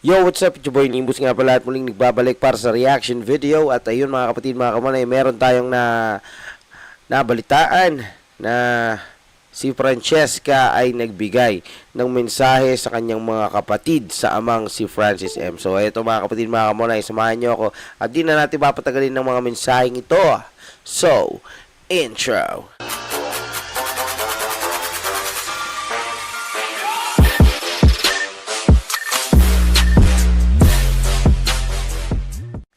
Yo, what's up? It's your boy Nimbus nga pala at muling nagbabalik para sa reaction video At ayun mga kapatid, mga kamanay, meron tayong na nabalitaan na si Francesca ay nagbigay ng mensahe sa kanyang mga kapatid sa amang si Francis M. So ito mga kapatid, mga kamanay, samahan nyo ako at di na natin papatagalin ng mga mensaheng ito So, intro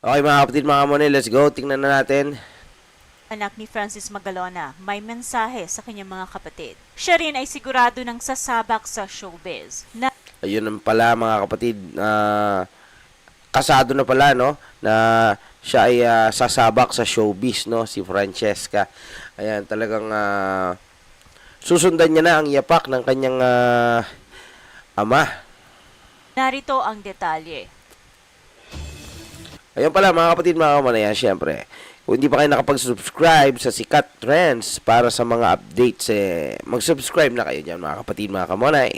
Okay mga kapatid, mga kamanay, let's go, tingnan na natin anak ni Francis Magalona, may mensahe sa kanyang mga kapatid. Siya rin ay sigurado ng sasabak sa showbiz. Na Ayun naman pala mga kapatid, na kasado na pala no na siya ay ah, sasabak sa showbiz no si Francesca. Ayan, talagang ah, susundan niya na ang yapak ng kanyang ah, ama. narito ang detalye. Ayun pala mga kapatid, mga kamanayan, syempre. Kung hindi pa kayo nakapag-subscribe sa Sikat Trends para sa mga updates, eh, mag-subscribe na kayo dyan mga kapatid, mga kamonay.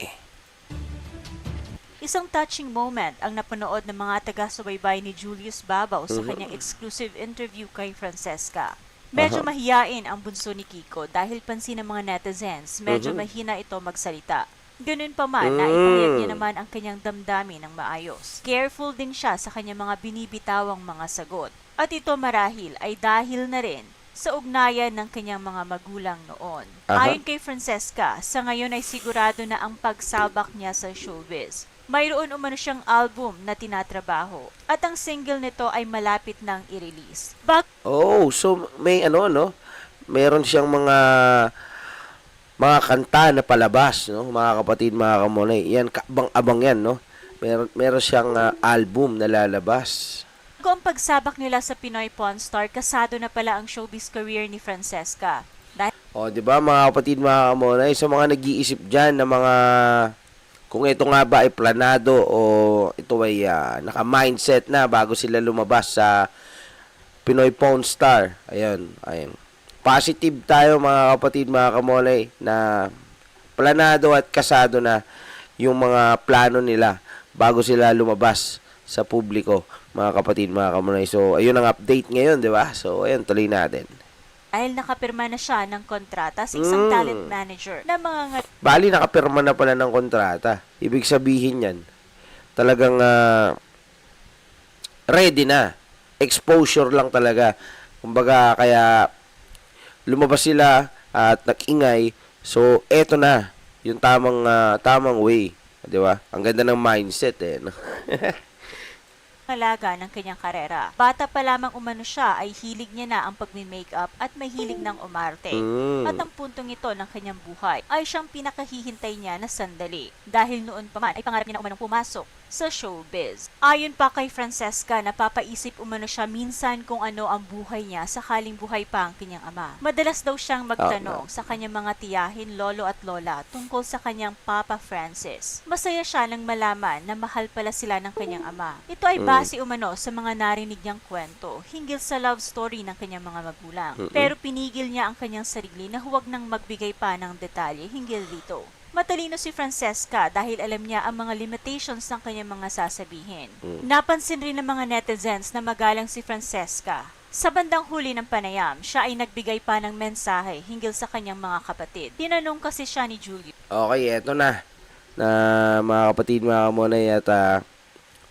Isang touching moment ang napanood ng mga taga-subaybay ni Julius Babaw sa Mhm. kanyang exclusive interview kay Francesca. Medyo mahiyain ang bunso ni Kiko dahil pansin ng mga netizens, medyo Mhm. mahina ito magsalita. Ganun pa man, Mm. naipahayag niya naman ang kanyang damdamin ng maayos. Careful din siya sa kanyang mga binibitawang mga sagot. At ito marahil ay dahil na rin sa ugnayan ng kanyang mga magulang noon. Aha. Ayon kay Francesca, sa ngayon ay sigurado na ang pagsabak niya sa showbiz. Mayroon umano siyang album na tinatrabaho at ang single nito ay malapit nang i-release. Bak Oh, so may ano no? Meron siyang mga mga kanta na palabas, no? Mga kapatid, mga kamonay. Yan abang-abang yan, no? Meron meron siyang ah, album na lalabas. Ang pagsabak nila sa Pinoy Pawn Star, kasado na pala ang showbiz career ni Francesca. Dahil O, di ba mga kapatid, mga kamonay, sa mga nag-iisip diyan na mga kung ito nga ba ay planado o ito ay ah, naka-mindset na bago sila lumabas sa Pinoy Pawn Star. Ayun, ayun. Positive tayo mga kapatid, mga kamolay, na planado at kasado na yung mga plano nila bago sila lumabas sa publiko, mga kapatid, mga kamolay. So, ayun ang update ngayon, di ba? So, ayun, tuloy natin. dahil nakapirma na siya ng kontrata sa isang Mm. talent manager na mga Bali, nakapirma na pala ng kontrata. Ibig sabihin yan, talagang ah, ready na. Exposure lang talaga. Kumbaga, kaya lumabas sila at nag-ingay. So, eto na. Yung tamang, ah, tamang way. Di ba? Ang ganda ng mindset eh. no? halaga ng kanyang karera. Bata pa lamang umano siya ay hilig niya na ang pagmi-makeup at mahilig ng umarte. Mm. At ang puntong ito ng kanyang buhay ay siyang pinakahihintay niya na sandali. Dahil noon pa man ay pangarap niya na umanong pumasok sa showbiz. Ayon pa kay Francesca, napapaisip umano siya minsan kung ano ang buhay niya sakaling buhay pa ang kanyang ama. Madalas daw siyang magtanong sa kanyang mga tiyahin, lolo at lola tungkol sa kanyang Papa Francis. Masaya siya nang malaman na mahal pala sila ng kanyang ama. Ito ay Mm. base umano sa mga narinig niyang kwento hinggil sa love story ng kanyang mga magulang. Pero pinigil niya ang kanyang sarili na huwag nang magbigay pa ng detalye hinggil dito. Matalino si Francesca dahil alam niya ang mga limitations ng kanyang mga sasabihin. Mm. Napansin rin ng mga netizens na magalang si Francesca. Sa bandang huli ng panayam, siya ay nagbigay pa ng mensahe hinggil sa kanyang mga kapatid. Tinanong kasi siya ni Julius Okay, eto na. Na mga kapatid, mga kamonay at ah,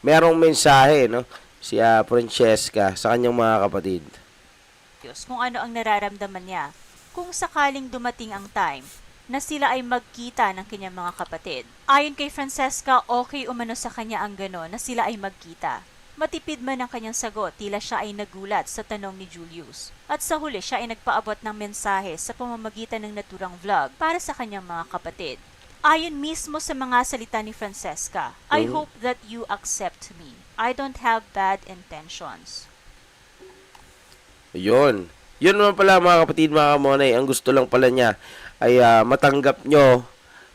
merong mensahe, no? Si ah, Francesca sa kanyang mga kapatid. kung ano ang nararamdaman niya kung sakaling dumating ang time na sila ay magkita ng kanyang mga kapatid. Ayon kay Francesca, okay umano sa kanya ang gano'n na sila ay magkita. Matipid man ang kanyang sagot, tila siya ay nagulat sa tanong ni Julius. At sa huli, siya ay nagpaabot ng mensahe sa pamamagitan ng naturang vlog para sa kanyang mga kapatid. Ayon mismo sa mga salita ni Francesca, I Mhm. hope that you accept me. I don't have bad intentions. Yun. Yun naman pala mga kapatid, mga kamonay. Ang gusto lang pala niya ay ah, matanggap nyo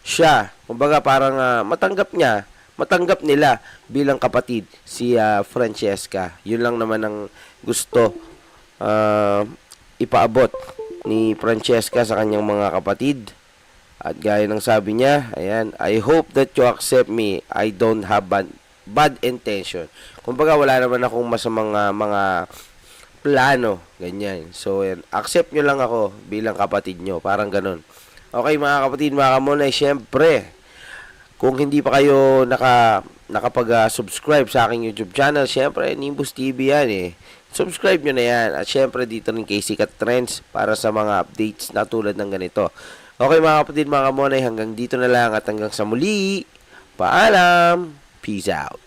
siya. Kumbaga parang ah, matanggap niya, matanggap nila bilang kapatid si ah, Francesca. Yun lang naman ang gusto ah, ipaabot ni Francesca sa kanyang mga kapatid. At gaya ng sabi niya, ayan, I hope that you accept me. I don't have bad, bad intention. Kumbaga, wala naman akong masamang ah, mga plano, ganyan. So, yan. Accept nyo lang ako bilang kapatid nyo. Parang ganun. Okay, mga kapatid, mga kamonay, syempre, kung hindi pa kayo naka nakapag-subscribe sa aking YouTube channel, syempre, Nimbus TV yan eh. Subscribe nyo na yan. At syempre, dito rin kay Sikat Trends para sa mga updates na tulad ng ganito. Okay, mga kapatid, mga kamonay, hanggang dito na lang at hanggang sa muli. Paalam! Peace out!